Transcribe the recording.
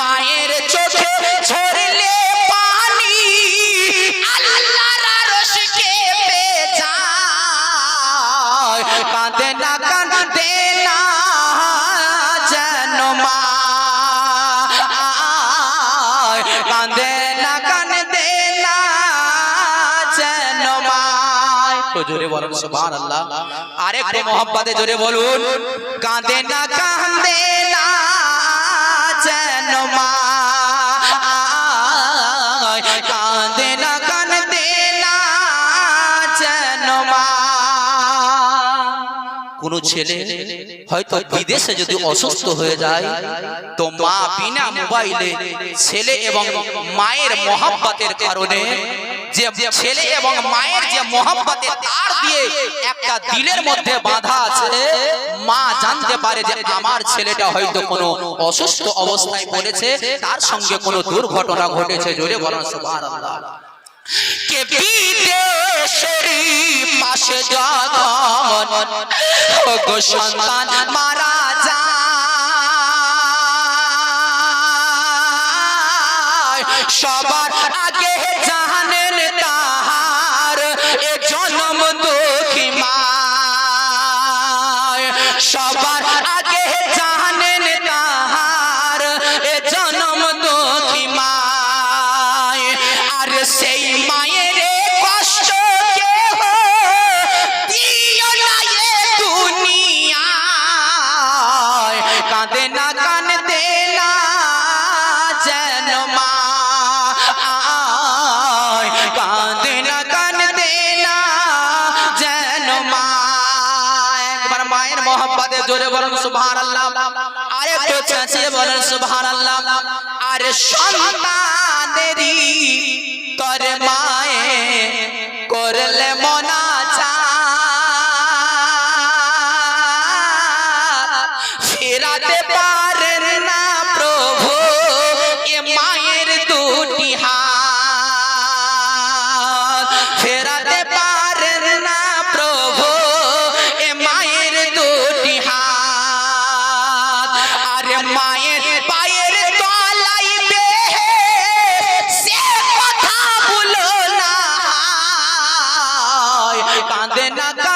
মায়ের চোখে ঝরলে পানি। আল্লাহর আরশ কেঁপে যায় কাঁদে না কাঁদে না যেন মা। কাঁদে না কাঁদে না যেন মা। তো জোরে বলুন, সুবহানাল্লাহ। আরেকটু মোহাম্মতে জোরে বলুন। কাঁদে না কাঁদে না যেন মা না, কাঁদে না, যেন কোন ছেলে হয়তো বিদেশে যদি অসুস্থ হয়ে যায়, তো মা বিনা মোবাইলে ছেলে এবং মায়ের মহাব্বাতের কারণে যে ছেলে এবং মায়ের যে মহাব্বতের তার দিয়ে একটা দিলের মধ্যে বাঁধা আছে, মা জানতে পারে যে আমার ছেলেটা হয়তো কোনো অসুস্থ অবস্থায় পড়েছে, তার সঙ্গে কোনো দুর্ঘটনা ঘটেছে, জোরে বলেন, সুবহানাল্লাহ। কে বিদেশেরই পাশে যখন ওগো সন্তান, মারা সবার আগে জানেন তাহার, এ জনম দুঃখী মা সবার আগে জানেন তাহার, এ জনম দুঃখী মা আর সেই মায়ের মোহাম্মদে জোরে বলেন সুবহান আল্লাহ আর আরেকটু চেঁচিয়ে বলেন সুবহান আল্লাহ আরে সন্তানেরই করে মায়ে করলে মনা ফেরাতে পা then I got.